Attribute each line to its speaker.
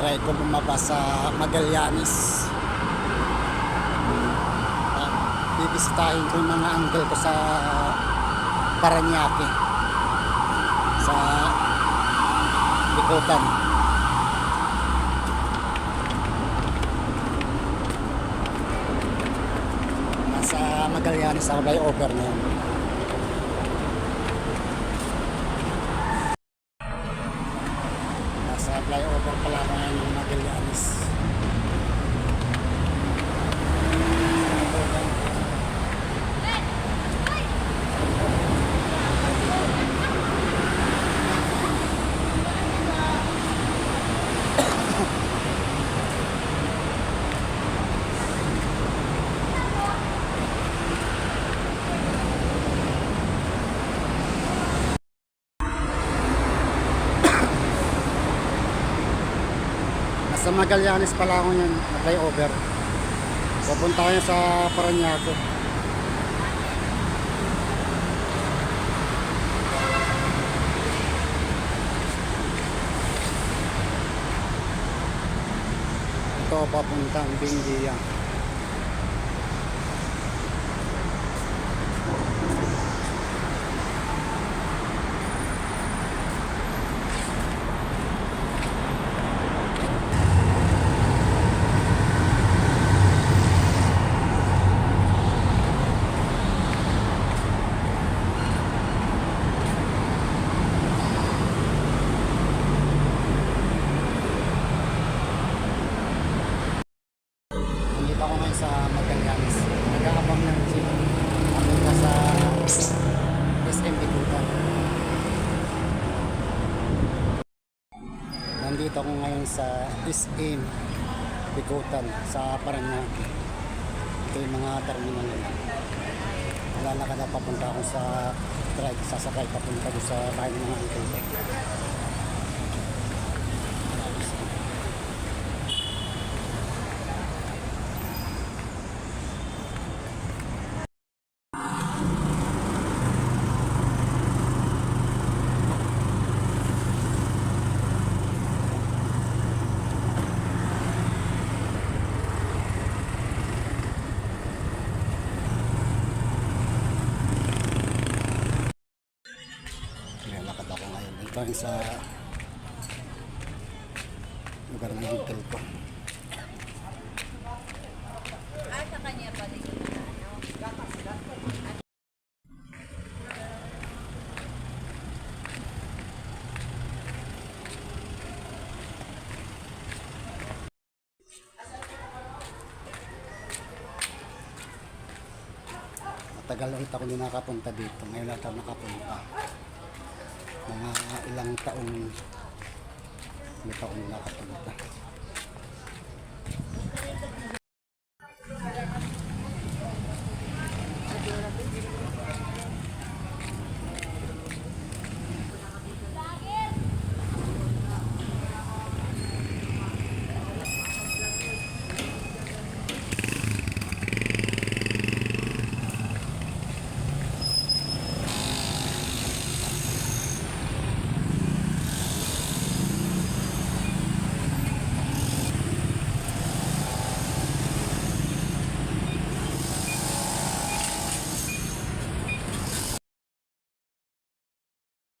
Speaker 1: try ko bumaba sa Magallanes. Ah, Bibisitahin ko yung mga uncle ko sa Paranaque. Sa Bikotan. Nasa Magallanes ako by over na yun. Pala ngayon ng Magallanes. Nasa Magallanes pala ako ngayon, na flyover. Pupunta ko sa Paranaque. Ito papuntang Bindiya. Nandito ako ngayon sa Magallanes. Nag-aabang ng jeep. Papunta sa SM Bikutan. Nandito ako ngayon sa SM Bikutan sa Paranaque. Ito yung mga terminal nila. Lalakad na papunta ako sa drive, sasakay papunta ko sa bahay ng mga uncle ko. Nilalakad ako ngayon. Ito yung sa lugar ng uncle ko.
Speaker 2: Ah, sa kanya pa rin.
Speaker 1: Matagal ulit ako din nakapunta dito. Ngayon lang ako nakapunta. Mga ilang taong may taong nakapunta.